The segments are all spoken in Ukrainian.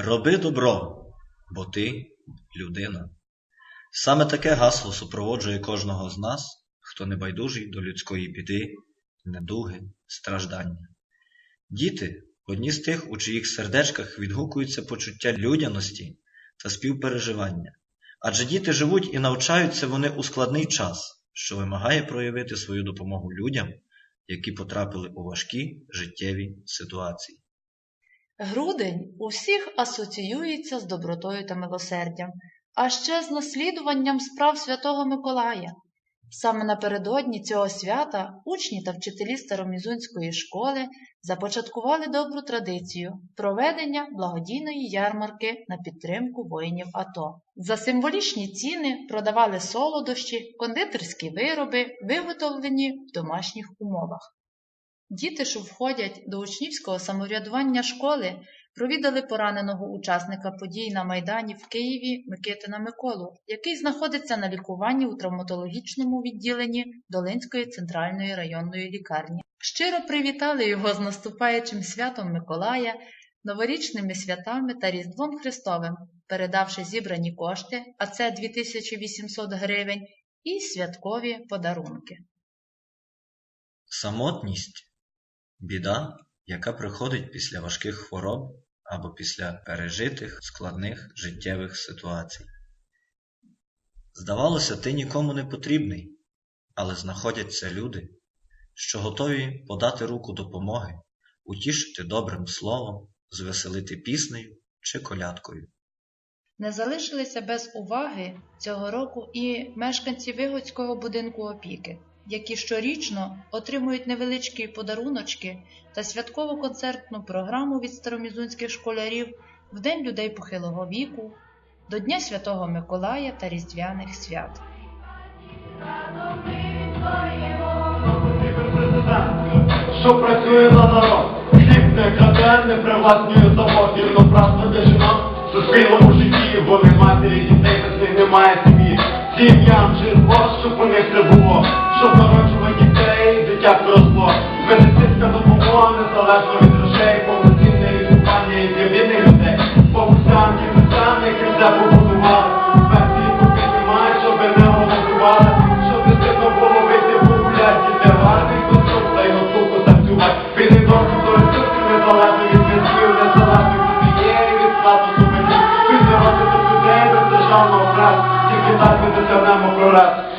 Роби добро, бо ти людина. Саме таке гасло супроводжує кожного з нас, хто не байдужий до людської біди, недуги, страждання. Діти одні з тих, у чиїх сердечках відгукуються почуття людяності та співпереживання. Адже діти живуть і навчаються вони у складний час, що вимагає проявити свою допомогу людям, які потрапили у важкі життєві ситуації. Грудень у всіх асоціюється з добротою та милосердям, а ще з наслідуванням справ Святого Миколая. Саме напередодні цього свята учні та вчителі Старомізунської школи започаткували добру традицію проведення благодійної ярмарки на підтримку воїнів АТО. За символічні ціни продавали солодощі, кондитерські вироби, виготовлені в домашніх умовах. Діти, що входять до учнівського самоврядування школи, провідали пораненого учасника подій на Майдані в Києві Микитина Миколу, який знаходиться на лікуванні у травматологічному відділенні Долинської центральної районної лікарні. Щиро привітали його з наступаючим святом Миколая, новорічними святами та Різдвом Христовим, передавши зібрані кошти, а це 2800 гривень, і святкові подарунки. Самотність біда, яка приходить після важких хвороб або після пережитих складних життєвих ситуацій. Здавалося, ти нікому не потрібний, але знаходяться люди, що готові подати руку допомоги, утішити добрим словом, звеселити піснею чи колядкою. Не залишилися без уваги цього року і мешканці Вигодського будинку опіки, які щорічно отримують невеличкі подаруночки та святкову концертну програму від старомізунських школярів в День людей похилого віку, до Дня Святого Миколая та Різдвяних свят. що працює на народ. Хліб не краде, не привласнює завод, рівноправно для жінок в суспільному житті, вони матері дітей, без них немає. Сім'ям житло, щоб у них не було, щоб народжувати дітей, дитя росло. Медицинська допомога незалежно від грошей, 出来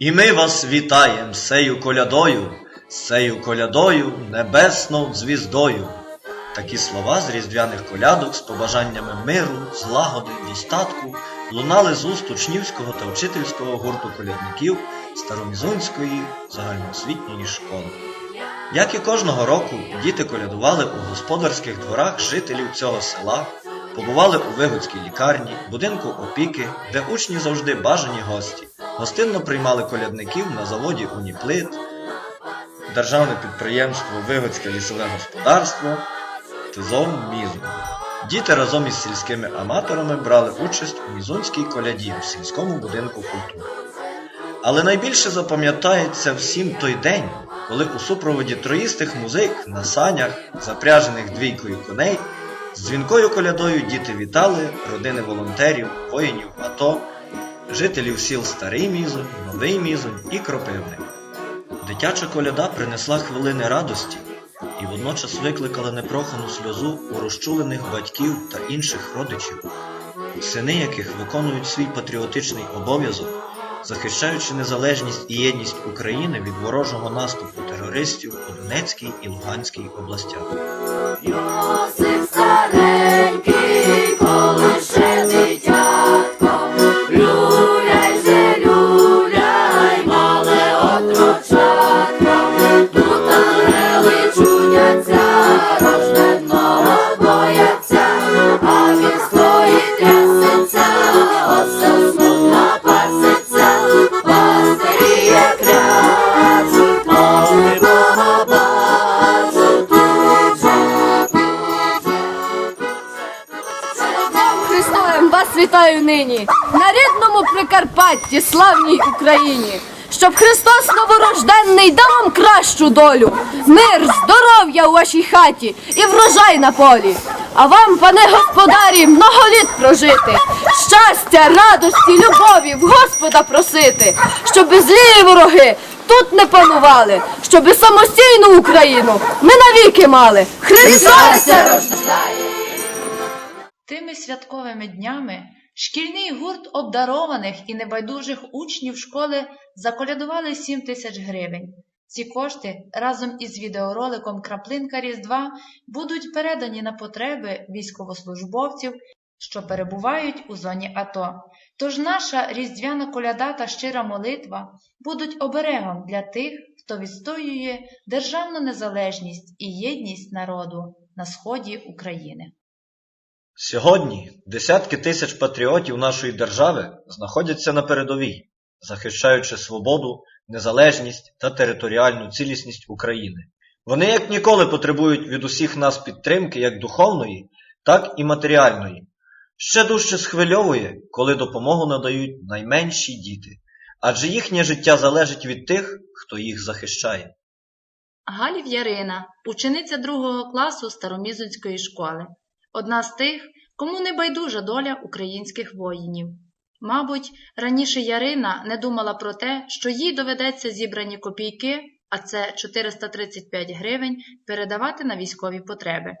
І ми вас вітаєм сею колядою, сею колядою, небесною звіздою. Такі слова з різдвяних колядок з побажаннями миру, злагоди, достатку лунали з уст учнівського та вчительського гурту колядників Старомізунської загальноосвітньої школи. Як і кожного року, діти колядували у господарських дворах жителів цього села, побували у Вигодській лікарні, будинку опіки, де учні завжди бажані гості. Гостинно приймали колядників на заводі Уніплит, державне підприємство Вигодське лісове господарство, ТИЗОВ Мізун. Діти разом із сільськими аматорами брали участь у мізунській коляді в сільському будинку культури. Але найбільше запам'ятається всім той день, коли у супроводі троїстих музик на санях, запряжених двійкою коней, з дзвінкою колядою діти вітали родини волонтерів, воїнів АТО, жителів сіл Старий Мізонь, Новий Мізонь і Кропивник. Дитяча коляда принесла хвилини радості і водночас викликала непрохану сльозу у розчулених батьків та інших родичів, сини яких виконують свій патріотичний обов'язок, захищаючи незалежність і єдність України від ворожого наступу терористів у Донецькій і Луганській областях. Вітаю нині на рідному Прикарпатті, славній Україні, щоб Христос новорожденний дав вам кращу долю, мир, здоров'я у вашій хаті і врожай на полі. А вам, пане господарі, много літ прожити, щастя, радості, любові в Господа просити, щоби злі вороги тут не панували, щоби самостійну Україну ми навіки мали. Христос! рождає! Тими святковими днями шкільний гурт обдарованих і небайдужих учнів школи заколядували 7 тисяч гривень. Ці кошти разом із відеороликом Краплинка Різдва будуть передані на потреби військовослужбовців, що перебувають у зоні АТО. Тож наша різдвяна коляда та щира молитва будуть оберегом для тих, хто відстоює державну незалежність і єдність народу на сході України. Сьогодні десятки тисяч патріотів нашої держави знаходяться на передовій, захищаючи свободу, незалежність та територіальну цілісність України. Вони як ніколи потребують від усіх нас підтримки як духовної, так і матеріальної. Ще дужче схвильовує, коли допомогу надають найменші діти, адже їхнє життя залежить від тих, хто їх захищає. Галів Ярина, учениця другого класу Старомізонської школи, одна з тих, кому не байдужа доля українських воїнів. Мабуть, раніше Ярина не думала про те, що їй доведеться зібрані копійки, а це 435 гривень, передавати на військові потреби.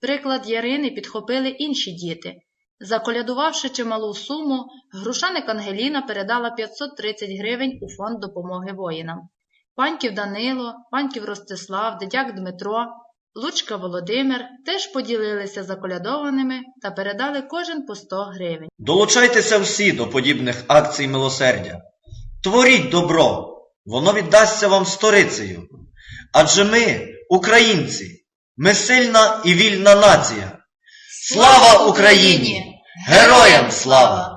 Приклад Ярини підхопили інші діти. Заколядувавши чималу суму, грушаник Ангеліна передала 530 гривень у фонд допомоги воїнам. Паньків Данило, Паньків Ростислав, Дедяк Дмитро, Лучка Володимир теж поділилися заколядованими та передали кожен по 100 гривень. Долучайтеся всі до подібних акцій милосердя. Творіть добро, воно віддасться вам сторицею. Адже ми, українці, ми сильна і вільна нація. Слава Україні! Героям слава!